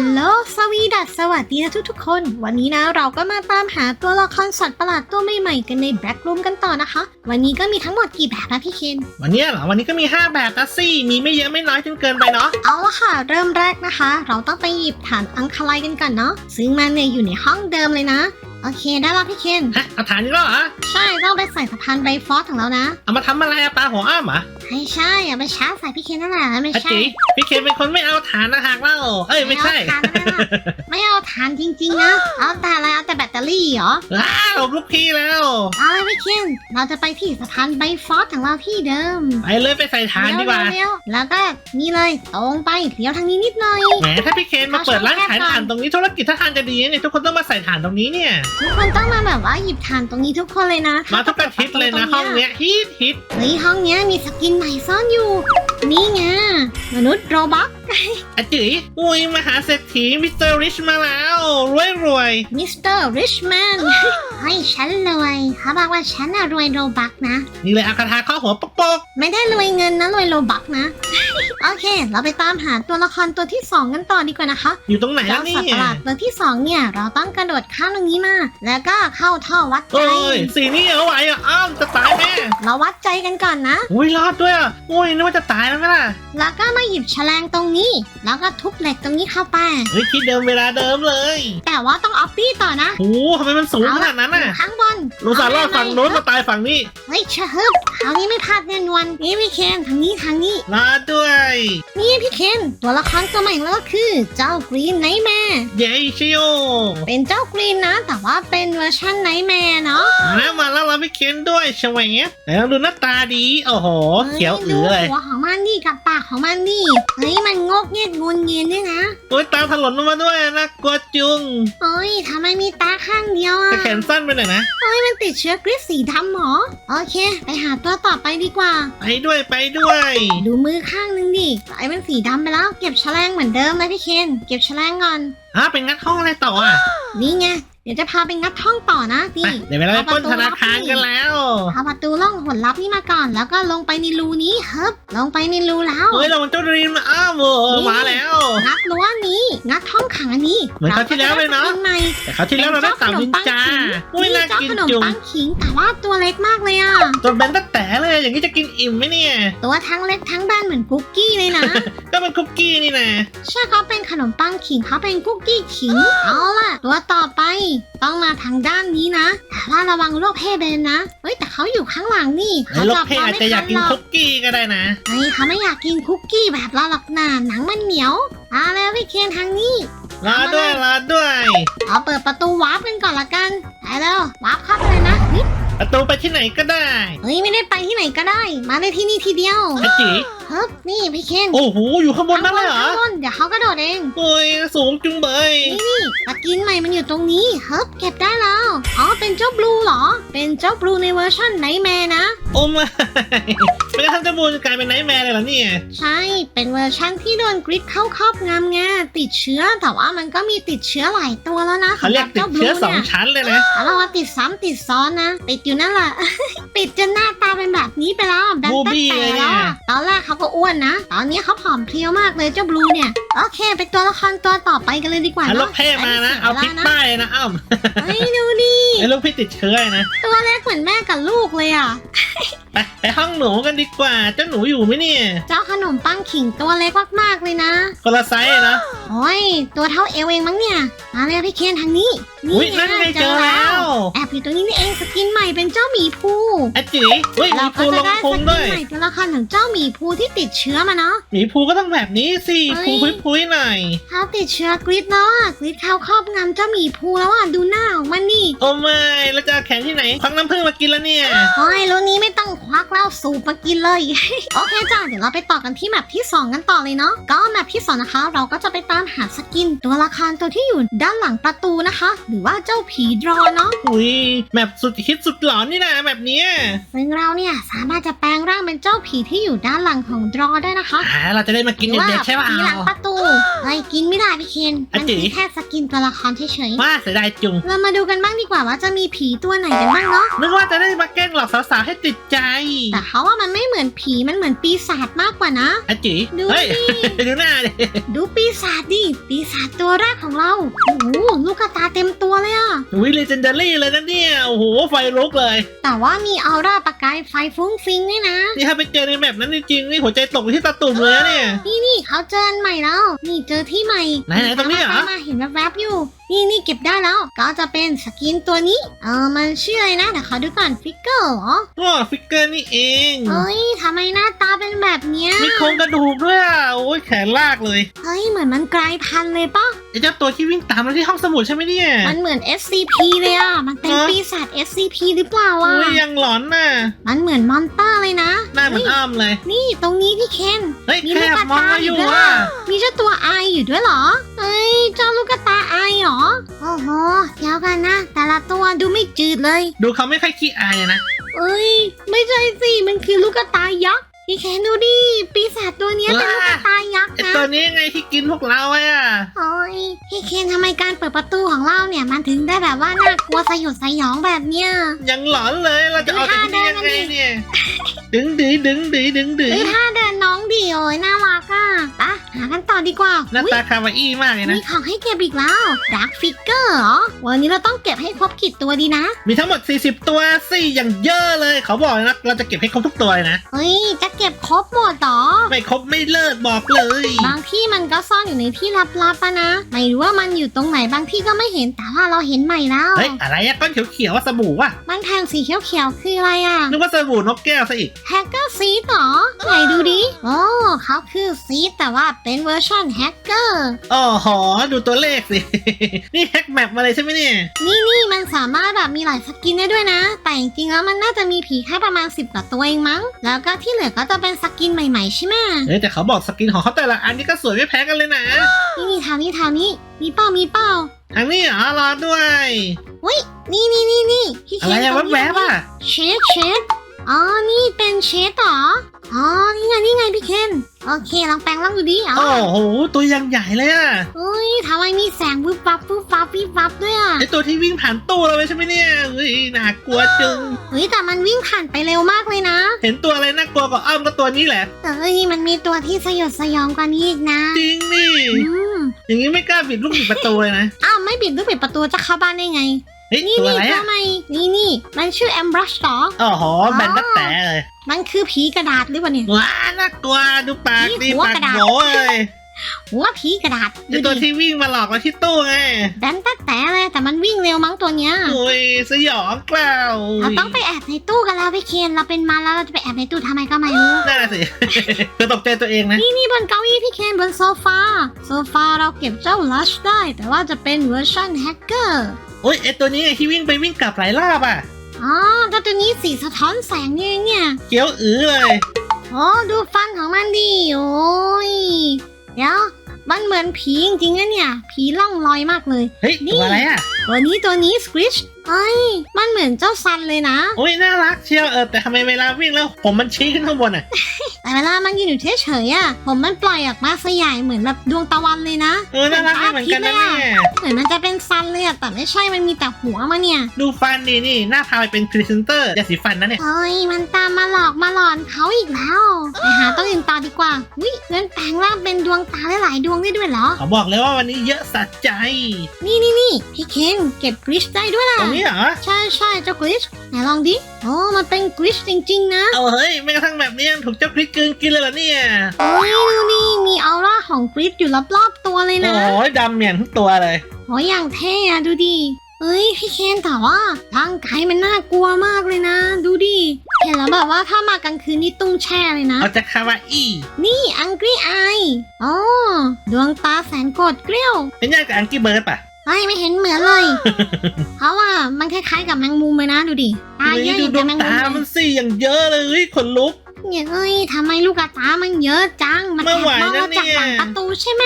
ลโหลสวีดัสสวัสดีนะทุกๆคน วันนี้นะเราก็มาตามหาตัวละครสัตว์ประหลาดตัวใหม่ๆกันในแบล็กรูมกันต่อนะคะ วันนี้ก็มีทั้งหมดกี่แบบนะพี่เคน วันเนี้ยเหรอ วันนี้ก็มี 5 แบบนะสิมีไม่เยอะไม่น้อยจนเกินไปเนาะ เอาละค่ะ เริ่มแรกนะคะ เราต้องไปหยิบฐานอังคาไลกันก่อนเนาะ ซึ่งมันเนี่ยอยู่ในห้องเดิมเลยนะ โอเคได้แล้วพี่เคนฮะเอาฐานนี้แล้วเหรอ ใช่ต้องไปใส่สะพานไบฟอสของเรานะเอามาทำอะไรอะปลาหัวอ้อมเหรอไม่ใช่เอาไปชาร์จใส่พี่เคนนั่นแหละไม่อะใช่จีพี่เคนเป็นคนไม่เอาฐานนะหากเล่าเอ้ยไม่ใช่เอาฐานนั่นน่ะไม่เอาฐานจริงๆนะเอาแต่อะไรเอาแต่แบตเตอรี่เหรออ้าวลูกพี่แล้ว เอาเลยพี่เคนเราจะไปที่สะพานไบฟอสของเราที่เดิมไปเลยไปใส่ฐานดีกว่าเลี้ยวๆแล้วก็นี่เลยตรงไปเลี้ยวทางนี้นิดหน่อย แหมถ้าพี่เคนมาเปิดร้านขายฐานตรงนี้ธุรกิจท่าทางจะดีนะเนี่ยทุกคนต้องมาใส่ฐานตรงนี้เนี่ยทุกคนต้องมาแบบว่าหยิบฐานตรงนี้ทุกคนเลยนะมาทุกอาทิตย์เลยนะห้องเนี้ยฮิตฮิตเฮ้ยห้องเนี้ยมีสกินใหม่ซ่อนอยู่ นี่ไงมนุษย์โรบ็อก อะจีอุ้ยมหาเศรษฐีมิสเตอร์ริชมาแล้ว รวยรวยมิสเตอร์ริชแมนให้ฉันรวยเขาบอกว่าฉันน่ะรวยโรบักนะ นี่เลยเอาคาถาข้อหัวปกปกไม่ได้รวยเงินนะรวยโรบักนะ โอเค เราไปตามหาตัวละครตัวที่สองกันต่อดีกว่านะคะอยู่ตรงไหนแล้เจ้าวเนี่สัตว์ประหลาดยตัวที่สองเนี่ย เราต้องกระโดดข้ามตรงนี้มา แล้วก็เข้าท่อวัดใจ โอ้ยสีนี้เอาไหวอะอ้าวจะตายแม่เราวัดใจกันก่อนนะ อุ้ยรอดด้วยอะอุ้ยนึกว่าจะตายแล้วไหมล่ะ แล้วก็มาหยิบแฉลงตรงนี้แล้วก็ทุบเหล็กตรงนี้เข้าไป เฮ้ยที่เดิมเวลาเดิมเลยแต่ว่าต้องออฟปี้ต่อนะโอ้โหทำไมมันสูงขนาดนั้นเอน่ะละข้างบนลูสารอดฝั่งโน้นมาตายฝั่งนี้ เฮ้ยชะฮึบคราวนี้ไม่พลาดแน่นอนนี่พี่เคนทางนี้ทางนี้รอดด้วย นี่พี่เคนตัวละครตัวใหม่แล้วก็คือเจ้ากรีนไนท์แมร์เย้ชิโยเป็นเจ้ากรีนนะ แต่ว่าเป็นเวอร์ชันไนท์แมร์เนาะมาแล้วมาแล้วเราพี่เคนด้วยชวงแต่ลองดูหน้าตาดีโอ้โหเขียวอือเลย หัวของมันดิกับปากของมันดิเฮ้ยมันงกเงียดงุนเงียนด้วยนะโอ้ยตาถลนลงมาด้วยนะกลัวจุงเฮ้ยทำไมมีตาข้างเดียวอะแต่แขนสั้นไปหน่อยนะเฮ้ยมันติดเชื้อกริสสีดำเหรอ โอเค ไปหาตัวต่อไปดีกว่า ไปด้วยไปด้วย ดูมือข้างนึงดิไอ้มันสีดำไปแล้ว เก็บแฉลงเหมือนเดิมไหมพี่เคน เก็บแฉลงก่อนอ้าวเป็นงัดห้องอะไรต่ออะ นี่ไง เดี๋ยวจะพาไปงัดห้องต่อนะไปนี่ เดี๋ยวเวลาไปปล้นธนาคารกันแล้วเอาประตูล่องหนลับนี่มาก่อน แล้วก็ลงไปในรูนี้เฮิบลงไปในรูแล้วเฮ้ยเรามันเจ้าดรีมนะอ้าวโอ้โหมาแล้วงัดรั้วนี้งัดห้องขังอันนี้เหมือนคราวที่แล้วเลยเนาะรก็จได้สกิใหม่แต่เขาวที่แล้วเราได้เต่านินจาอุ้ยนี่น่าเจ้ากินขนมจุงปังขิงแต่ว่าตัวเล็กมากเลยอะตัวเป็นตั้งแต่เลยอย่างนี้จะกินอิ่มไหมเนี่ย ตัวทั้งเล็กทั้งแบนเหมือนคุกกี้เลยนะก็เป็นคุกกี้นี่นะใช่เขาเป็นขนมปังขิงเขาเป็นคุกกี้ขิงเอาล่ะ ตัวต่อไปต้องมาทางด้านนี้นะแต่ว่าระวังโรคเพศเบนนะ เฮ้ยแต่เขาอยู่ข้างหลังนี่ไอ้ลูกเพจอาจจะอยากกินหรคุกกี้ก็ได้นะเฮ้ยเขาไม่อยากกินคุกกี้แบบเราหรอกนะหนังมันเหนียวเอาแล้วพี่เคนทางนี้รอด้วยรอด้วยเอาเปิดประตูวาร์ปกันก่อนละกันไปแล้ววาร์ปเข้าไปเลยนะนี่ประตูไปที่ไหนก็ได้ เฮ้ยไม่ได้ไปที่ไหนก็ได้ มาได้ที่นี่ทีเดียวไอ้จีเฮ้ยนี่พี่เคนโอ้โหอยู่ข้างบนนั่นเลยเหรอข้างบนเดี๋ยวเขากระโดดเองโอ้ยสูงจุงเบยนี่นี่ตะกินใหม่มันอยู่ตรงนี้เฮ้ยเก็บได้แล้วอ๋อเป็นเจ้าบลูเหรอ เป็นเจ้าบลูในเวอร์ชันไนแมร์นะ โอ้ไม่ไม่ได้ทำจมูกจะกลายเป็นไนท์แมร์เลยเหรอเนี่ยใช่เป็นเวอร์ชันที่โดนกริดเข้าครอบงำไงติดเชื้อแต่ว่ามันก็มีติดเชื้อหลายตัวแล้วนะเขาเรียกติดเชื้อสองนี่ยชั้นเลยนะแล้วเราว่าติดซ้ำติดซ้อนนะติดอยู่นั่นแหละติดจนหน้าตาเป็นแบบนี้ไปแล้วอะแบนบูแต๊บี้แต่เลยแล้เนี่วยอะตอนแรกเขาก็อ้วนนะ ตอนนี้เขาผอมเพรียวมากเลยเจ้าบลูเนี่ย โอเคไปตัวละครตัวต่อไปกันเลยดีกว่าเอาลูเนาะกเพ่มานะเอาพริกป้ายนะอ้ำเฮ้ยดูดิไอ้ลูกพี่ติดเชื้อนะตัวเล็กเหมือนแม่กับลูกเลยอะ ไปไปห้องหนูกันดีกว่าเจ้าหนูอยู่ไหมเนี่ยเจ้าขนมปังขิงตัวเล็กมากๆเลยนะ คนละไซส์นะ โอ้ย ตัวเท่าเอวเองมั้งเนี่ยมาเลยพี่เคนทางนี้อุ้ยนั่นไงเจอแล้ว แอบอยู่ตรงนี้นี่เองสกินใหม่เป็นเจ้าหมีภู ไอ้จีอุ้ยเราก็ภูลจะงได้สพุงกินด้วย ใหม่ตัวละครของเจ้าหมีภูที่ติดเชื้อมาเนาะ หมีภูก็ต้องแบบนี้สิเฮ้ภูยพุ้ยๆหน่อยเขาติดเชื้อกรีดแล้วอะกรีดเข้าครอบงำเจ้าหมีภูแล้วอะดูหน้าของมันนี่โอ้ไม่แล้วจะเอาแขนที่ไหนควักน้ำผึ้งมากินแล้วเนี่ย โอ้ยรุ่นนี้ไม่ต้องควักแล้วสูบมากินเลย โอเคจ้าเดี๋ยวเราไปต่อกันที่แมปที่2กันต่อเลยเนาะก็แมปที่สองนะคะ เราก็จะไปตามหาสกิน ตัวละครตัวที่อยู่ด้านหลังประตูนะคะ หรือว่าเจ้าผีดรอเนาะอุ้ยแบบสุดฮิตสุดหลอนนี่นะแบบเนี้ยซึ่งเราเนี่ยสามารถจะแปลงร่างเป็นเจ้าผีที่อยู่ด้านหลังของดรอได้นะคะอ่าเราจะได้มากินหรือว่าเด็กๆใช่ป่ะผีหลังประตูเฮ้ยกินไม่ได้พี่เคนมันอะจิ๋มีแค่สกินตัวละครเฉยว่าเสียดายจุง ๆเรามาดูกันบ้างดีกว่าว่าจะมีผีตัวไหนกันบ้างเนาะนึกว่าจะได้มาแกล้งหลอกสาวๆให้ติดใจแต่เขาว่ามันไม่เหมือนผีมันเหมือนปีศาจมากกว่านะอะจีดูเฮ้ย ดิ ดูหน้าดิดูปีศาจดิปีศาจตัวแรกของเราโอ้โหลูกกระตาเต็มตัวเลยอะวิเลเจนดารี่เลยนะเนี่ย โอ้โห ไฟลุกเลย แต่ว่ามีออร่าประกายไฟฟุ้งฟิงด้วยนะ นี่ถ้าไปเจอในแบบนั้นจริงๆนี่หัวใจตกไปที่ตาตุ่มเลยนะเนี่ย นี่นี่เขาเจออันใหม่แล้ว นี่เจอที่ใหม่ไหนไหนตรงนี้เหรอมามาเห็นแวบๆอยู่ นี่นี่เก็บได้แล้ว ก็จะเป็นสกินตัวนี้ เออมันชื่ออะไรนะเดี๋ยวขอดูก่อนฟิกเกอร์เหรอว้าฟิกเกอร์นี่เองเฮ้ยทำไมหน้าตาเป็นแบบเนี้ยมีโครงกระดูกด้วยอะโอ้ยแขนลากเลยเฮ้ยเหมือนมันกลายพันธุ์เลยปะไอ้เจ้าตัวที่วิ่งตามมาที่ห้องสมุดใช่ไหมเนี่ย มันเหมือน SCP เลยอะมันเป็นฮะปีศาจ SCP หรือเปล่าอะโอ้ยยังหลอนน่ะ มันเหมือนมอนเตอร์เลยนะ หน้าเหมือนอ้อมเลย นี่ตรงนี้พี่เคนเฮ้ยมีแคลูกบกระมองตามาออยู่ยู่ด้วยอะมีเจ้าตัวไออยู่ด้วยเหรอ เฮ้ยเจ้าลูกกระตาไอเหรอโอ้โหเดี๋ยวกันนะ แต่ละตัวดูไม่จืดเลย ดูเขาไม่ค่อยขี้อายนะ เอ้ย ไม่ใช่สิ มันคือลูกกระตายยักษ์พี่เคนดูดิ ปีศาจตัวเนี้ยเป็นลูกกระตายยักษ์ไอ้นะตัวนี้ไงที่กินพวกเราอะโอ้ยพี่เคนทำไมการเปิดประตูของเราเนี่ยมันถึงได้แบบว่าน่ากลัวสยดสยองแบบเนี้ย ยังหลอนเลยเราจะออกจากที่นี่ยังไงเนี่ย ดึงดื้อดึงดื้อดึงดื้อเฮ้ยถ้าเดินน้องดีโอ้ยน่ารักอะไปะหากันต่อดีกว่าหน้าอุ๊ยตาคาวาอี้มากเลยนะ มีของให้เก็บอีกแล้วดักฟิกเกอร์เหรอ วันนี้เราต้องเก็บให้ครบกี่ตัวดีนะ มีทั้งหมด 40 ตัวสี่อย่างเยอะเลย เขาบอกนะเราจะเก็บให้ครบทุกตัวเลยนะ เฮ้ย จะเก็บครบหมดเหรอ ไม่ครบไม่เลิกบอกเลย บางที่มันก็ซ่อนอยู่ในที่ลับๆปะนะ ไม่รู้ว่ามันอยู่ตรงไหนบางที่ก็ไม่เห็นแต่ว่าเราเห็นใหม่แล้วเฮ้ยอะไรอะก้อนเขียวๆว่าสบู่วะมันแทงสีเขียวๆคืออะไรอะนึกว่าสบู่นกแก้วซะอีกแฮกเกอร์ซีดเหรอ ไหนดูดิโอ้เขาคือซีดแต่ว่าเป็นเวอร์ชันแฮกเกอร์อ๋อหอดูตัวเลขสิ นี่แฮกแมปมาเลยใช่ไหมเนี่ย นี่นี่มันสามารถแบบมีหลายสกินได้ด้วยนะ แต่จริงๆแล้วมันน่าจะมีผีแค่ประมาณ 10กว่าตัวเองมั้ง แล้วก็ที่เหลือก็จะเป็นสกินใหม่ๆใช่ไหมเฮ้ยแต่เขาบอกสกินของเขาแต่ละอันนี่ก็สวยไม่แพ้กันเลยนะ นี่นี่ทางนี้ทางนี้มีเป้ามีเป้าทางนี้เหรอรอด้วยนี่นี่นี่นี่พี่อะไรเคนอะตรงนี้แวบๆอะเชดเชด อ๋อ นี่เป็นเชดเหรอ อ๋อ นี่ไง นี่ไงพี่เคน โอเค ลองแปลงร่างดูดิอ๋อโอ้โห ตัวยังใหญ่เลยอะเฮ้ยทำไมมีแสงวิบวับวิบวับวิบวับด้วยอะไอตัวที่วิ่งผ่านตู้เราเลยใช่ไหมเนี่ยเฮ้ยน่ากลัวจึงเฮ้ย แต่มันวิ่งผ่านไปเร็วมากเลยนะ เห็นตัวอะไรน่ากลัวกว่าอ้อมก็ตัวนี้แหละ แต่เฮ้ย มันมีตัวที่สยดสยองกว่านี้อีกนะ จริงนี่ อืมอย่างนี้ไม่กล้าบิดลูกบิดประตูเลยนะ อ้าว ไม่บิดลูกบิดประตูจะเข้าบ้านได้ไง เฮ้ยนี่ตัวนี่อะไรตัวอะใหม่นี่นี่มันชื่อแอมบรัชเหรอ อ๋อหอแบนตักแต่เลยมันคือผีกระดาษหรือเปล่าเนี่ย ว้าน่ากลัวดูปากนี่ดีหัวปากกระดาษโบเลยหัวผีกระดาษไอดูตัวดิที่วิ่งมาหลอกเราที่ตู้ไงแบนแต่แต่เลยแต่มันวิ่งเร็วมั้งตัวเนี้ยโอ้ยสยองเปล่าเราต้องไปแอบในตู้กันแล้วพี่เคนเราเป็นมาแล้วเราจะไปแอบในตู้ทำไมก็ไม่รู้น่าสิ เธอตกใจตัวเองนะ นี่นี่บนเก้าอี้พี่เคนบนโซฟาโซฟาเราเก็บเจ้าลัชได้ แต่ว่าจะเป็นเวอร์ชันแฮกเกอร์ โอ้ยไอตัวนี้ไงที่วิ่งไปวิ่งกลับหลายรอบอะอ๋อเจ้าตัวนี้สีสะท้อนแสงนี่เองเนี่ยเกี้ยวอื้อเลยโอ้ดูฟันของมันดิโอ้ยเดี๋ยวมันเหมือนผีจริงๆนะเนี่ย ผีล่องลอยมากเลย เฮ้ยนี่ตัวอะไรอะ ตัวนี้ตัวนี้สคริชเอ้ย มันเหมือนเจ้าซันเลยนะ โอ้ยน่ารักเชียวเออแต่ทำไมเวลาวิ่งแล้ว ผมมันชี้ขึ้นข้างบนอะ แต่เวลามันยืนอยู่เฉยๆอะผมมันปล่อยออกมาสยายเหมือนแบบดวงตะวันเลยนะเออน่ารักไม่เหมือนกันนะเนี่ยเหมือนมันจะเป็นซันเลยอะแต่ไม่ใช่มันมีแต่หัวมาเนี่ยดูฟันนี่นี่หน้าพาไปเป็นพรีเซนเตอร์ยาสีฟันนะเนี่ยเฮ้ยมันตามมาหลอกมาหลอนเขาอีกแล้วไปหาตัวอื่นต่อดีกว่าวิเงินแปลงร่างเป็นดวงตาหลายๆดวงได้ด้วยเหรอเขาบอกเลยว่าวันนี้เยอะสัใจ นี่นี่นี่พี่เคนเก็บกริชได้ด้วยล่ะตรงนี้เหรอใช่ใช่เจ้ากริชไหนลองดิโอ้มันเป็นกริชจริง ๆ นะเอาเฮ้ยไม่กระทั่งแบบนี้ยังถูกเจ้าพริกกลืนกินเลยเหรอเนี่ยโอ้ยดูนี่มีออร่าของกริชอยู่รอบๆตัวเลยนะโอ้ยดำเหมียนทุกตัวเลยโอ้ยอย่างเท่อะดูดิเอ้ยพี่เคนแต่ว่าร่างกายมันน่ากลัวมากเลยนะ ดูดิเห็นแล้วแบบว่าถ้ามากลางคืนนี่ตุ้งแช่เลยนะเอาจากคาวาอี้นี่อังกฤษไออ๋อดวงตาแสนโกรธเกลี้ยวเป็นญาติกับอังกี้เบิร์ดป่ะเฮ้ยไม่เห็นเหมือนเลย เพราะว่ามันคล้ายๆกับแมงมุมเลยนะดูดิตาเยนี่อะอดูย่างดกับวงแมงตามุมมันเลยสิอย่างเยอะเลยเฮ้ยขนลุก เนี่ยเอ้ยทำไมลูกตามันเยอะจัง มันไม่แอบไหวมองเรานะเนี่ยจากหลังประตูใช่ไหม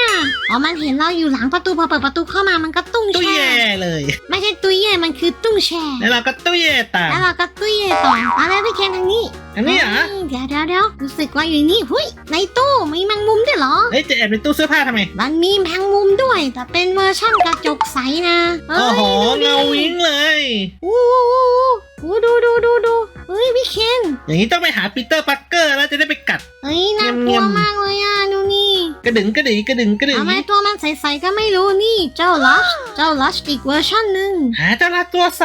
อ๋อ มันเห็นเราอยู่หลังประตูพอเปิดประตูเข้ามามันก็ตุ้งตุ้ยแช่แย่เลย ไม่ใช่ตุ้ยแย่มันคือตุ้งแช่แล้วเราก็ตุ้ยแย่ตามแล้วเราก็ตุ้ยแย่ต่อมาแล้วพี่เคนทางนี้อันนี้เหรอเฮ้ยเดี๋ยวเดี๋ยวเดี๋ยวรู้สึกว่าอยู่นี่หุยในตู้มีแมงมุมด้วยเหรอเฮ้ยจะแอบในตู้เสื้อผ้าทำไม มันมีแมงมุมด้วย แต่เป็นเวอร์ชั่นกระจกใสนะเอ้โอ้ยโหดูดิเงาวิ้งเลยอู้อู้อู้อู้ดูดูดูดู เฮ้ยพี่เคนอย่างนี้ต้องไปหาปีเตอร์ปักเกอร์แล้วจะได้ไปกัด เฮ้ยน่ากเงีลัวยบๆมากเลยอะดูนี่กระดึงกระดึงกระดึงกระดึงทำไมตัวมันใสๆก็ไม่รู้นี่ เจ้าลัชเจ้าลัชอีกเวอร์ชันหนึ่งหาเจ้าละตัวใส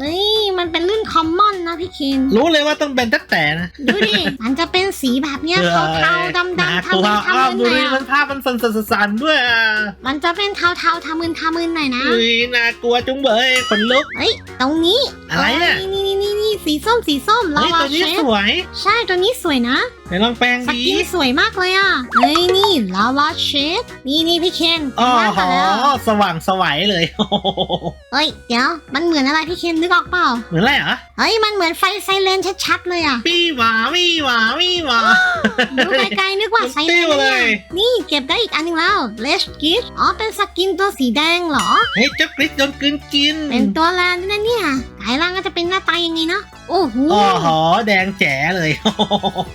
เฮ้ยมันเป็นรุ่นคอมมอนนะพี่เคนรู้เลยว่าต้องเป็นตั้งแต่นะดูดิมันจะเป็นสีแบบเนี้ยเทาๆดำหนาๆทำตัวมึนอ้าวทำดูมึนหน่ดิอยมัอะนภาพมันสั่นๆสั่นๆด้วยอะมันจะเป็นเทาๆทำมึนทำมึนหน่อยนะเฮ้ยน่ากลัวจุงเบยขนลุกเฮ้ยตรงนี้อะไรเนี่ยเนี่นี่นี่นี่สีส้มสีส้มลาเฮ้ยวาตัวเชนี้ฟสวย ใช่ตัวนี้สวยนะ ไหนลองแปลงสดีกินสวยมากเลยอะเฮ้ยนี่ลาวาเชฟนี่นี่พี่เคนอ๋อมาหอแล้ว สว่างสวัยเลยโอ้โห เฮ้ย เดี๋ยว มันเหมือนอะไรพี่เคนนึกออกเปล่า เหมือนอะไรเหรอเฮ้ย มันเหมือนไฟไซเรนชัดๆเลยอะ วี่หวาวี่หวาวี่หวา ดูไกลๆนึกว่าไซเรนมันติ้วนะเลเนี่ยยนี่เก็บได้อีกอันหนึงแล้วเลชกิชอ๋อ เป็นสกินตัวสีแดงเหรอ เฮ้ยเจ้ากริสโดนกลืนกินเป็นตัวแลนด้วยนะเนี่ยกายร่างก็จะเป็นหน้าตายังไงเนาะ โอ้โหอ๋อหอแดงแจ๋เลย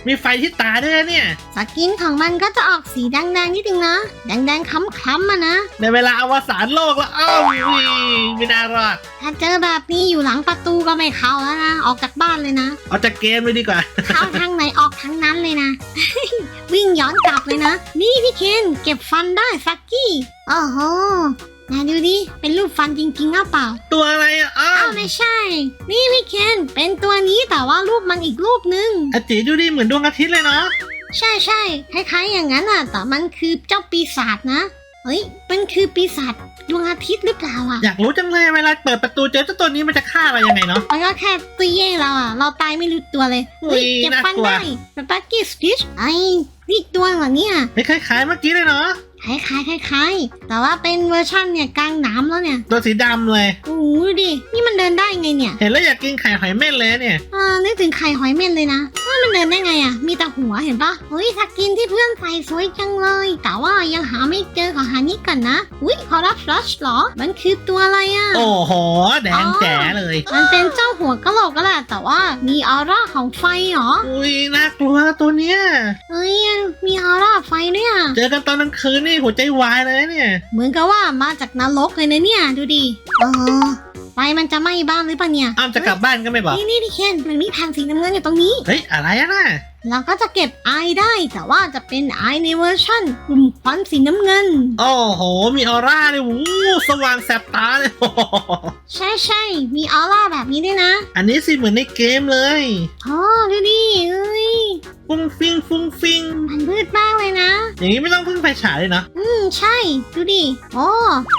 มีไฟที่ตาด้วยนะเนี่ย สกินของมันก็จะออกสีแดงๆนิดนึงนะ แดงๆคล้ำๆอะนะ ในเวลาอวสานโลกแล้ว อ้าววิไม่น่ารอด ถ้าเจอแบบนี้อยู่หลังประตูก็ไม่เข้าแล้วนะ ออกจากบ้านเลยนะ เอาจากเกมเลยดีกว่า เข้าทางไหนออกทางนั้นเลยนะ วิ่งย้อนกลับเลยนะ นี่พี่เคนเก็บฟันได้สักกี้โอ้โหนาดูดิ เป็นรูปฟันจริงๆหรือเปล่า ตัวอะไรอะอ้าอ้าววไม่ใช่ นี่พี่เคนเป็นตัวนี้แต่ว่ารูปมันอีกรูปนึง อาจิดูดิเหมือนดวงอาทิตย์เลยเนาะ ใช่ใช่คล้ายๆอย่างนั้นอะ แต่มันคือเจ้าปีศาจนะ เฮ้ย มันคือปีศาจดวงอาทิตย์หรือเปล่าอะอยากรู้จังเลยเวลาเปิดประตูเจอเจ้าตัวนี้มันจะฆ่าเรายังไงเนาะ มันก็แค่ตุยเย่เราอะ เราตายไม่รู้ตัวเลย เฮ้ยอุ๊ยเก็บฟันน่ากลัว ได้เป็นปักกี้สติชไอ้นี่อีกตัวเหรอเนี่ย ไม่คล้ายๆเมื่อกี้เลยเนาะคล้ายๆคล้ายๆแต่ว่าเป็นเวอร์ชั่นเนี่ยกลางน้ำแล้วเนี่ยตัวสีดำเลย โอ้โหดูดิ นี่มันเดินได้ไงเนี่ย เห็นแล้วอยากกินไข่หอยเม่นเลยเนี่ยอ่านึกถึงไข่หอยเม่นเลยนะว่า มันเดินได้ไงอะ มีแต่หัวเห็นปะเฮ้ยสกินที่เพื่อนใส่สวยจังเลย แต่ว่ายังหาไม่เจอขอหานี่ก่อนนะ อุ้ยคอรับฟลัชเหรอ มันคือตัวอะไรอะ โอ้โห แดงแจ๋เลย มันเป็นเจ้าหัวกะโหลกก็แหละ แต่ว่ามีออร่าของไฟเหรอ อุ้ยน่ากลัวตัวเนี้ยเฮ้ยมีออร่าไฟด้วยอะเจอกันตอนกลางคืนนี่หัวใจวายเลยเนี่ย เหมือนกับว่ามาจากนรกเลยนะเนี่ย ดูดิเออ ไฟมันจะไหม้บ้านหรือเปล่าเนี่ย อ้าวจะกลับบ้านก็ไม่บอก นี่นี่พี่เคนมันมีแผ่นสีน้ำเงินอยู่ตรงนี้ เฮ้ย อะไรอะน่ะ เราก็จะเก็บไอได้แต่ว่าจะเป็นไอในเวอร์ชั่นกลุ่มควันสีน้ำเงิน โอ้โห มีออร่าเลยวู้สว่างแสบตาเลยโอ้โหใช่ใช่มีออร่าแบบนี้ด้วยนะ อันนี้สิเหมือนในเกมเลยอ๋อดูดิเอ้ยฟุ้งฟิงฟุ้งฟิงมันมืดมากเลยนะ อย่างนี้ไม่ต้องพึ่งไฟฉายเลยเนาะอืมใช่ ดูดิโอ้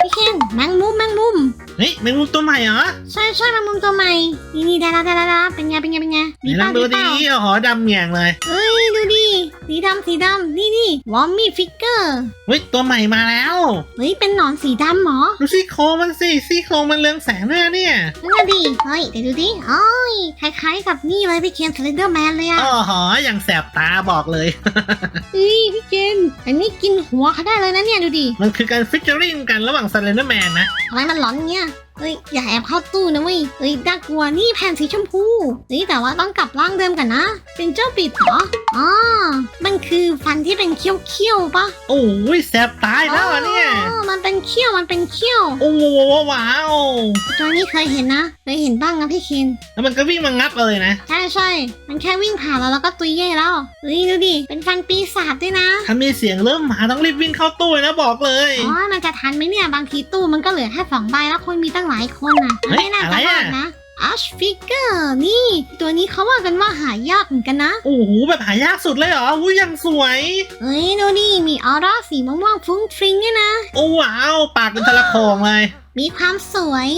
พี่เคนแมงมุมแมงมุมเฮ้ยแมงมุมตัวใหม่เหรอ ใช่ใช่แมงมุมตัวใหม่ นี่นี่ได้ละได้ละได้ละเป็นไงเป็นไงเป็นไงไหนลองเปดูล่าดิเปล่าโอ้โหดำเหงี่ยงเลยเอ้ยดูดิสีดำสีดำนี่นี่วอมมี่ฟิกเกอร์เฮ้ยตัวใหม่มาแล้ว เฮ้ยเป็นหนอนสีดำเหรอดูซี่โครงมันสิซี่โครงมันเรืองแสงด้วยนะเนี่ยนั่นน่ะดิเฮ้ยเดี๋ยวดูดิโอ้ยคล้ายๆกับนี่เลยพี่เคนสเลนเดอร์แมนเลยอะอ๋อหออย่างแสบตาบอกเลย เฮ้ยพี่เคนอันนี้กินหัวเขาได้เลยนะเนี่ยดูดิมันคือการฟิชเจอริงกันระหว่าง s เลนเดอร์แมนนะทำไมมันหลอนเงี้ย เฮ้ยอย่าแอบเข้าตู้นะเว้ยเฮ้ยน่ากลัวนี่แผ่นสีชมพูเฮ้ยแต่ว่าต้องกลับร่างเดิมกันนะ เป็นเจ้าปิดเหรออ๋อมันคือฟันที่เป็นเขี้ยวๆปะโอ้ยแสบตายแล้วอะเนี่ยอ๋อมันเป็นเขี้ยวมันเป็นเขี้ยว โอ้โหว้าวตัวนี้เคยเห็นนะเคยเห็นบ้างนะพี่เคนแล้วมันก็วิ่งมางับเลยนะ ใช่ใช่มันแค่วิ่งผ่านแล้วแล้วก็ตุยเย่แล้วเฮ้ยดูดิเป็นฟันปีศาจด้วยนะถ้ามีเสียงเริ่มมาต้องรีบวิ่งเข้าตู้เลยนะบอกเลยอ๋อมันจะทันไหมเนี่ยบางทีตู้มันก็เหลือแค่สองใบแล้วคนมีตั้งหลายคนอะเฮ้ยไม่น่าอะไรจะรออะ ดนะอัชฟิกเกอร์นี่ ตัวนี้เขาว่ากันว่าหายากเหมือนกันนะ โอ้โหแบบหายากสุดเลยเหรออุ้ยยังสวย เฮ้ยดูดิมีออร่าสีม่วงๆฟุ้งฟริ้งด้วยนะ โอ้ว้าว ปากเป็นทะละโขงเลย มีความสวย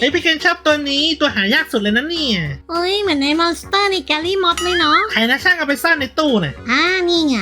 เฮ้ยพี่เคนชอบตัวนี้ตัวหายากสุดเลยนะเนี่ยเฮ้ยเหมือนในมอนสเตอร์ในแกลลี่มอดเลยเนาะ ใครนะช่างเอาไปซ่อนในตู้น่ะอ่านี่ไง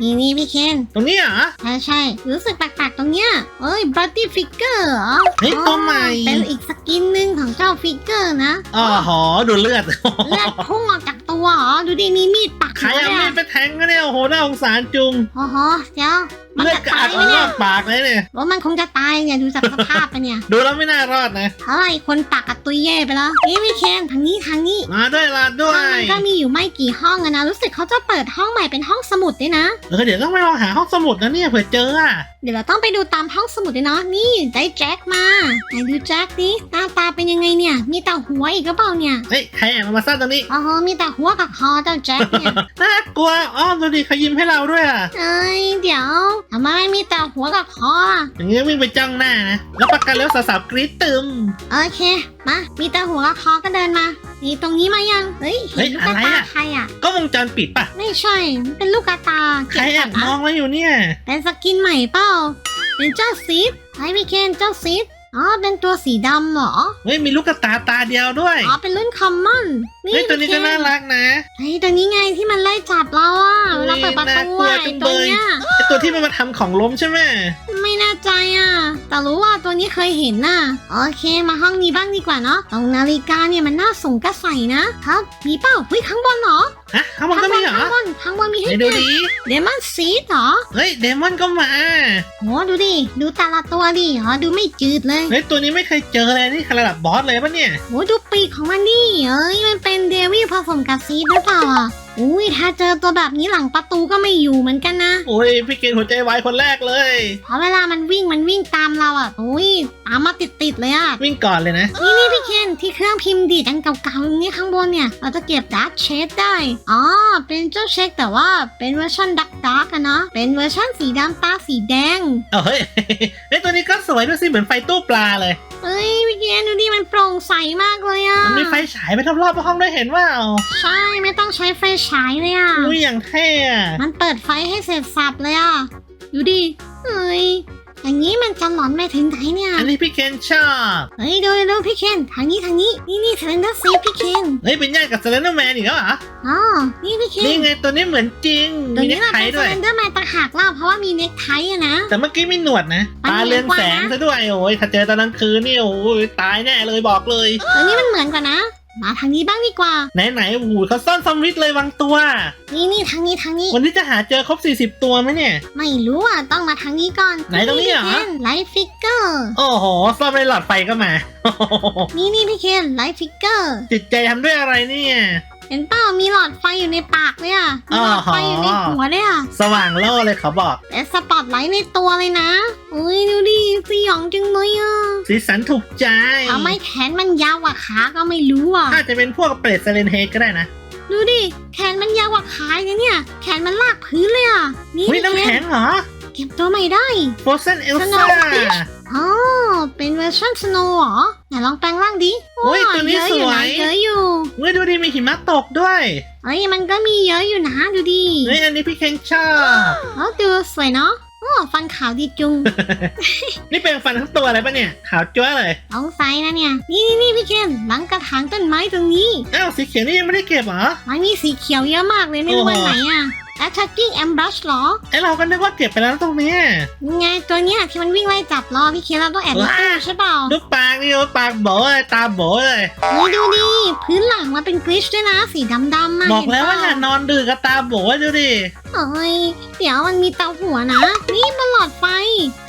นี่นี่พี่เคนตรงนี้เหรอ ใช่ใช่รู้สึกแปลกๆตรงเนี้ยเอ้ยบัตตี้ฟิกเกอร์เหรอเฮ้ยตัวใหม่เป็นอีกสกินหนึ่งของเจ้าฟิกเกอร์นะอ๋อหอดูเลือด เลือดพุ่งออกจากตัวตัวเหรอดูดิมีมีดปักใครอยู่เอาเลยมีอะดไปแทงกันเนี่ยโอ้โหน่าสงสารจุง โอ้โหเดี๋ยวมันเลือดจะกระตาอัยกไหมออกเนี่นอยกปากเลยเนี่ย ว่ามันคงจะตายเนี่ยดูจากสภาพไปเนี่ย ดูแล้วไม่น่ารอดนะอะไรคนปักกับตุยเย่ไปแล้วนี่พี่เคนทางนี้ทางนี้มาด้วยลาด้วห้องยมันก็มีอยู่ไม่กี่ห้องอะนะ รู้สึกเขาจะเปิดห้องใหม่เป็นห้องสมุดด้วยนะ เออเดี๋ยวต้องไปลองหาห้องสมุดนะเนี่ยเผื่อเจออะเดี๋ยวเราต้องไปดูตามห้องสมุดด้วยเนาะ นี่ได้แจ็คมา ไหนดูแจ็คดิหน้าตาเป็นยังไงเนี่ย มีแต่หัวอีกหรือเปล่าเนี่ยเฮ้ยใครแอบเอามาซ่อนตรงนี้โอ้โหมีแต่หัวกับคอเจ้าแจ็คเนี่ย น่ากลัวอ้อมดูดิเขายิ้มให้เราด้วยอะเอ้ยเดี๋ยวทำไมมีแต่หัวกับคออะอย่างงี้วิ่งไปจ้องหน้านะแล้วประกันแล้วสาวๆกรี๊ดตึม โอเค มา มีแต่หัวกับคอก็เดินมา นี่ตรงนี้มายัง เฮ้ย เห็นลูกตาใครอะก็วงจรปิดปะไม่ใช่ มันเป็นลูกตาใครแอบเก็มก่อนงเราอยู่เนี่ย เป็นสกินใหม่เปล่า เป็นเจ้าซีดไอ้พี่เคนเจ้าซีด อ๋อเป็นตัวสีดำเหรอ เฮ้ยมีลูกกระตาตาเดียวด้วย อ๋อเป็นรุ่นคอมมอนเฮ้ยตัวนี้ก็น่ารักนะเฮ้ยตัวนี้ไงที่มันไล่จับเราอะเวลาเปิดประตูน่ากลัวอะจัไอ้งตัวเลยเนี้ยไอตัวที่มันมาทำของล้มใช่ไหมไม่แน่ใจอะแต่รู้ว่าตัวนี้เคยเห็นน่ะ โอเคมาห้องนี้บ้างดีกว่าเนาะตรงนาฬิกาเนี่ยมันน่าสงกระใสนะครับ มีเปล่าเฮ้ยข้างบนเหรอ ฮะข้างบนก็มีเหรอข้างบนข้างบนมีให้ไหนดูเก็บดิเดมอนซีดเหรอเฮ้ยเดมอนก็มาโหดูดิ ดูแต่ละตัวดิอ๋อดูไม่จืดเลยเฮ้ยตัวนี้ไม่เคยเจอเลยนี่ระดับบอสเลยปะเนี่ย โหดูปีกของมันดิเอ้ยมันเป็นเดวิลผสมกับซีดหรือเปล่าอะ อุ้ยถ้าเจอตัวแบบนี้หลังประตูก็ไม่อยู่เหมือนกันนะโอ้ยพี่เกณฑ์หัวใจวายคนแรกเลย เพราะเวลามันวิ่งมันวิ่งตามเราอะอุ้ยตามมาติดๆเลยอะ วิ่งก่อนเลยนะ นี่นี่พี่เคนที่เครื่องพิมพ์ดีดอันเก่าๆตรงนี้ข้างบนเนี่ยเราจะเก็บดักเชดได้ อ๋อ เป็นเจ้าเช็คแต่ว่าเป็นเวอร์ชันดักดักอะเนาะ เป็นเวอร์ชันสีดำตาสีแดง เอาเฮ้ยเฮ้ยตัวนี้ก็สวยด้วยสิเหมือนไฟตู้ปลาเลย เอ้ยพี่เคนดูดิมันโปร่งใสมากเลยอะมันมีไฟฉายไปรอบๆห้องด้วยเห็นว่าใช่ไม่ต้องใช้ไฟฉายเลยอะอุ้ยอย่างเท่อะมันเปิดไฟให้เสร็จสับเลยอะดูดิเอ้ย อย่างนี้มันจะหลอนไปถึงไหนเนี่ยอันนี้พี่เคนชอบเฮ้ยดูดูพี่เคนทางนี้ทางนี้นี่นี่เซนเดอร์ซีพี่เคนเฮ้ยเป็นญาติกับเซเลนเดอร์แมนอีกแล้วเหรออ๋อนี่พี่เคนนี่ไงตัวนี้เหมือนจริงตัวมีเน็นี้กเราไทเป็นด้วยเซนเดอร์แมนต่างหากเล่าเพราะว่ามีเน็กไทอะนะ แต่เมื่อกี้มีหนวดนะมันตาเรืองแสงเหมือนกว่านะ ซะด้วยโอ้ยถ้าเจอตอนกลางคืนนี่โอ้ยตายแน่เลยบอกเลยตัวนี้มันเหมือนกว่านะ มาทางนี้บ้างดีกว่า ไหนไหนๆโอ้โหเขาซ่อนสมิธเลยวางตัว นี่นี่ทางนี้ทางนี้ วันนี้จะหาเจอครบ 40 ตัวไหมเนี่ย ไม่รู้อะต้องมาทางนี้ก่อนไหนตรงนี้เหรอพี่เคนไลท์ฟิกเกอร์โอ้โหซ่อนในหลอดไฟก็มา นี่นี่พี่เคนไลท์ฟิกเกอร์จิตใจทำด้วยอะไรเนี่ย เห็นเปล่ามีหลอดไฟอยู่ในปากเลยอะมีหลอดไฟอยู่ในหัวเลยอะสว่างโล่เลยเขาบอกเป็นสปอตไลท์ในตัวเลยนะอุ้ยดูดิสยองจังเลยอะสีสันถูกใจทำไมแขนมันยาวกว่าขาก็ไม่รู้อะอาจจะเป็นพวกเปรตเซเลนเฮดก็ได้นะดูดิแขนมันยาวกว่าขาเลยเนี่ย แขนมันลากพื้นเลยอะนี่วิพี่น้ำเคนแข็งเหรอเก็บตัวใหม่ได้โฟเซนเอลซ่า Snowfish อ๋อเป็นเวอร์ชันสโนว์เหรอไหนลองแปลงร่างดิโอ้ยตัวนี้เยอะอยู่สวนะยเยอะอยู่เฮ้ยดูดิมีหิมะตกด้วยเอ้ยมันก็มีเยอะอยู่นะดูดิเฮ้ยอันนี้พี่เคนชอบเออดูสวยเนาะโอ้ฟันขาวดีจุง นี่เป็นฟันทั้งตัวอะไรปะเนี่ย ขาวจ้วเลยสงสัยนะเนี่ย นี่นี่นี่พี่เคนหลังกระถางต้นไม้ตรงนี้ อ้าวสีเขียวนี่ยังไม่ได้เก็บเหรอ มันมีสีเขียวเยอะมากเลยไม่รู้โอ้ว่าโหไหนอะ attacking ambush เหรอไอเราก็นึกว่าเก็บไปแล้วตรงเนี้ยยังไงตัวเนี้ยที่มันวิ่งไล่จับเราพี่เคนเราต้องแอบในตู้ใช่เปล่าดูปากนี่ดูปากโบเลยตาโบเลยนี่ดูดิพื้นหลังมันเป็นกริชด้วยนะสีดำๆมาบอกแล้วว่าเห็นเปอย่านอนดึกกับตาโบดูดิเอ้ยเดี๋ยวมันมีเตาหัวนะ นี่มันหลอดไฟ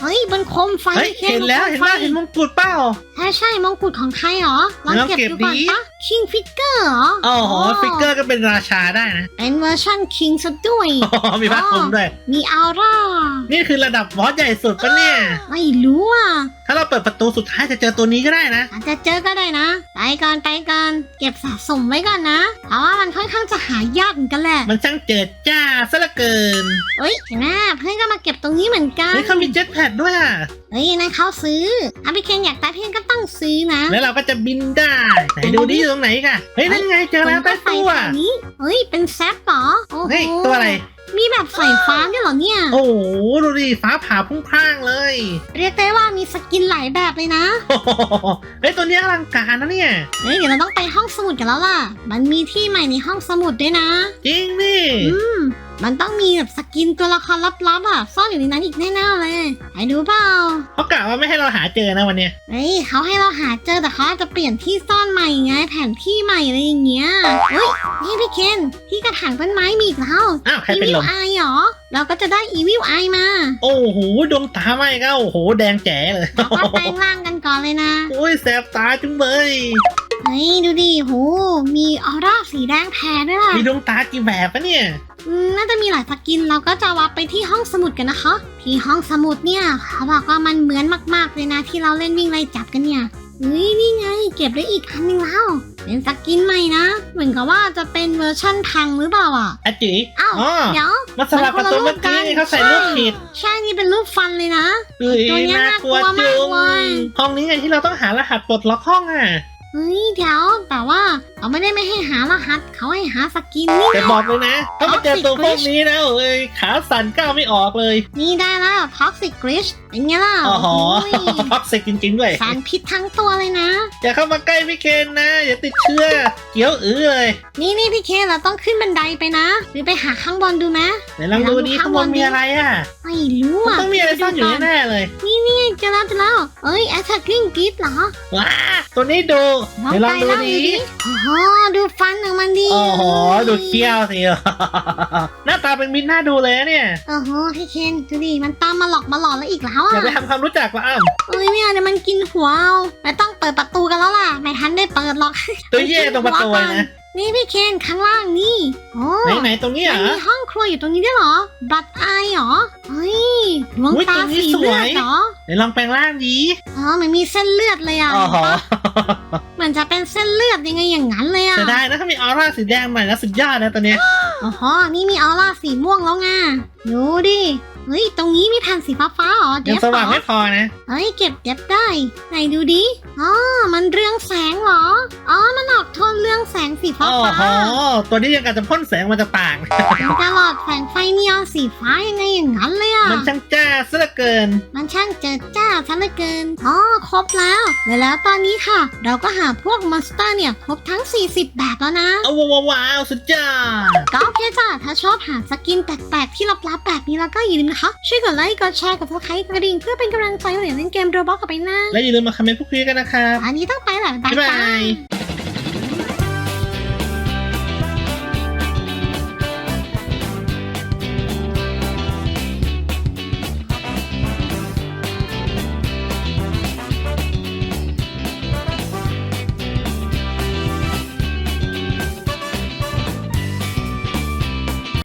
เฮ้ยบนโคมไฟเฮ้ยพี่เห็นแล้วบเห็นโคแล้วไฟเห็นมงกุฎเปล่าใช่ใช่มงกุฎของใครเหรอลองลองเก็บเก็บดูก่อนดิปะคิงฟิกเกอร์เหรอโอ้โหฟิกเกอร์ก็เป็นราชาได้นะเป็นเวอร์ชันคิงซะด้วยโอ้โหมีผ้าคลุมด้วย มีออร่า นี่คือระดับบอสใหญ่สุดปะเนี่ย ไม่รู้อะ ถ้าเราเปิดประตูสุดท้ายจะเจอตัวนี้ก็ได้นะ อาจจะเจอก็ได้นะ ไปก่อนไปก่อนเก็บสะสมไว้ก่อนนะ เพราะว่ามันค่อนข้างจะหายากเหมือนกันแหละ มันช่างเจิดจ้าซะเหลือเกินเฮ้ยเห็นไหมเพื่อนก็มาเก็บตรงนี้เหมือนกันเฮ้ยเขามีเจ็ตแพดด้วยอะเฮ้ยนะเขาซื้ออาพี่เคนอยากได้พี่เคนก็ต้องซื้อนะแล้วเราก็จะบินได้ไหนดูดิอยู่ตรงไหนกันเฮ้ยนั่นไงเจอแล้วใต้ใส่ตู้แบอะบนี้เฮ้ยเป็นแซปเหรอโอ้โห เฮ้ยตัวอะไร มีแบบใส่ฟ้าด้วยเหรอเนี่ย โอ้โหดูดิฟ้าผ่าพุ่งพร่างเลยเรียกได้ว่ามีสกินหลายแบบเลยนะโอ้โหเฮ้ยตัวนี้อลังการนะเนี่ย เฮ้ยเดี๋ยวเราต้องไปห้องสมุดกันแล้วล่ะ มันมีที่ใหม่ในห้องสมุดด้วยนะ จริงนี่อืม มันต้องมีแบบสกินตัวละครลับๆอะซ่อนอยู่ในนั้นอีกแน่ๆเลยไปดูเปล่าเขากะว่าไม่ให้เราหาเจอนะวันเนี้ยเฮ้ยเขาให้เราหาเจอแต่เขาอาจจะเปลี่ยนที่ซ่อนใหม่ไงแผนที่ใหม่อะไรอย่างเงี้ยเฮ้ยนี่พี่เคนที่กระถางต้นไม้มีอีกแล้ว อ้าวใครเป็นลมไอเหรอ เราก็จะได้อีวิวไอมา โอ้โห ดวงตาไหมก็โอ้โห แดงแจ๋เลยเราก็แปลงร่างกันก่อนเลยนะ โอ้ยแสบตาจุงเบยเฮ้ยดูดิโห มีออร่าสีแดงแผ่ด้วยล่ะมีดวงตากี่แบบปะเนี่ย อืมน่าจะมีหลายสกิน เราก็จะวับไปที่ห้องสมุดกันนะคะ ที่ห้องสมุดเนี่ยเขาบอกว่ามันเหมือนมากๆเลยนะที่เราเล่นวิ่งไล่จับกันเนี่ย เฮ้ยนี่ไง เก็บได้อีกอันหนึงแล้ว เป็นสกินใหม่นะ เหมือนกับว่าจะเป็นเวอร์ชั่นพังหรือเปล่าอะอาจิอ้าวอ๋อเดี๋ยวมาสลับประตูเมื่อกี้นี่เขาใส่รูปผิดใช่นี่เป็นรูปฟันเลยนะเอ้ยตัวเนี้ยน่ากลัวน่ากลัวจุงมากเลยห้องนี้ไงที่เราต้องหารหัสปลดล็อกห้องอะเฮ้ยเดี๋ยวแต่ว่า เขาไม่ได้ไม่ให้หารหัสเขาให้หาสกินนี่แต่บอกเลยนะ ถ้ามาเจอตัวพวกนี้นะเอ้ยขาสั่นก้าวไม่ออกเลย นี่ได้แล้วท็อกซิกกริชเป็นไงล่ะอ๋อโอ้ยท็อกซิกจริงๆด้วยสารพิษทั้งตัวเลยนะ อย่าเข้ามาใกล้พี่เคนนะ อย่าติดเชื้อเกี่ยวอื้อเลย นี่นี่พี่เคเราต้องขึ้นบันไดไปนะ หรือไปหาข้างบนดูไหมไหนลองดูดิข้างบนมีอะไรอะไม่รู้มันอะต้องมีอะไรซ่อนอยู่แน่ๆเลย นี่นี่เจอแล้วเจอแล้วเอ้ย attacking git เหรอว้าตัวนี้ดูเดี๋ยวลองดูไล่าดิโอ้โหดูฟันของมันดิโอ้โหดูเขี้ยวสิ หน้าตาเป็นมิตรน่าดูเลยนะเนี่ยโอ้โหพี่เคนดูดิมันตามมาหลอกมาหลอนแล้วอีกแล้วอย่าอะไปทำความรู้จักว่าอ้ำเอ้ยเนี่ยเดี๋ยวมันกินหัวเอาไม่ต้องเปิดประตูกันแล้วล่ะ ไม่ทันได้เปิดหรอก ตัวแย่ตรงประตูเลยนะ นี่พี่เคนข้างล่างนี่โอ้ไหนๆตรงนี้เหรมันอ มีห้องครัวอยู่ตรงนี้ด้วยเหรอ บัตรไอเหรอเฮ้ยดวงอุ๊ยตาตรงนี้สีสวย เลือดเหรอไหนลองแปลงร่างดีอ๋อมันมีเส้นเลือดเลยอะอ๋อเห็นปะเหมันจะเป็นเส้นเลือดยังไงอย่างนั้นเลยอะจะได้นะถ้ามีออร่าสีแดงหน่อยนะสุดยอดนะตัวเนี้ยโอ้โหนี่มีออร่าสีม่วงแล้วไงดูดิ เฮ้ย ตรงนี้มีแผ่นสีฟ้าฟ้าๆเหรอยัเดี๋งยวสว่างไม่พอนะ เฮ้ย เก็บเด็บได้ ไหนดูดิ อ๋อ มันเรืองแสงเหรอ อ๋อ มันออกโทนเรืองแสงสีฟ้าโอ้ฟ้าโห ตัวนี้ยังกับจะพ่นแสงมาจากปากมันจะหลอดแสงไฟนีออนสีฟ้ายังไงอย่างนั้นเลยอะ มันช่างจ้าซะเหลือเกิน มันช่างเจิดจ้าซะเหลือเกิน อ๋อ ครบแล้วและแล้วตอนนี้ค่ะ เราก็หาพวกมอนสเตอร์เนี่ย ครบทั้ง 40 แบบแล้วนะ เอาว้าวว้าวสุดยอด ก็โอเคจ้าถ้าชอบหาสกินแปลกๆที่ลับๆแบบนี้แล้วก็อย่าลืมนะคะช่วยกดไลค์ กดแชร์ กดซับสไครต์กระดิ่ง เพื่อเป็นกำลังใจให้เราเล่นเกมโรบอทกับไปนะและอย่าลืมมาคอมเมนต์พูดคุยกันนะครับอันนี้ต้องไปแล้วบ๊ายบายจ้า